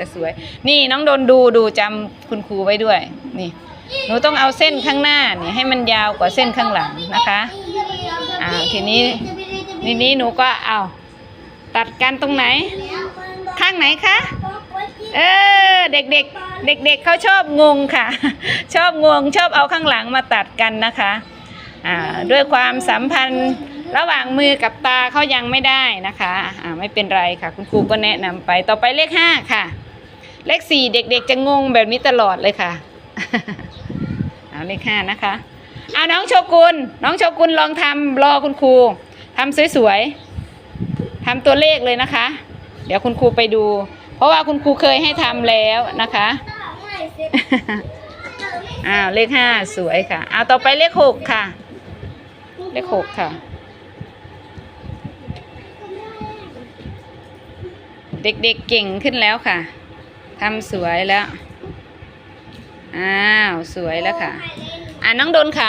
จะสวย นี่น้องโดนดูดูจำคุณครูไว้ด้วย นี่ หนูต้องเอาเส้นข้างหน้านี่ให้มันยาวกว่าเส้นข้างหลังนะคะอ่าทีนี้ทีนี้หนูก็เอาตัดกันตรงไหน ข้างไหนคะเออเด็กๆเด็กๆเขาชอบงงค่ะ ชอบงงชอบเอาข้างหลังมาตัดกันนะคะอ่าด้วยความสัมพันธ์ระหว่างมือกับตาเขายังไม่ได้นะคะอ่าไม่เป็นไรค่ะ คุณครูก็แนะนำไปต่อไปเลขห้าค่ะ เลขสี่เด็กๆจะงงแบบนี้ตลอดเลยค่ะ เอาเลขห้านะคะเอาน้องโชกุนน้องโชกุนลองทำรอคุณครูทำสวยๆทำตัวเลขเลยนะคะ เดี๋ยวคุณครูไปดู เพราะว่าคุณครูเคยให้ทำแล้วนะคะอ้าวเลขห้าสวยค่ะเอาต่อไปเลขหกค่ะ เลขหกค่ะ เด็กๆเก่งขึ้นแล้วค่ะ ทำสวยแล้ว อ้าว สวยแล้วค่ะ อ่าน้องโดนค่ะ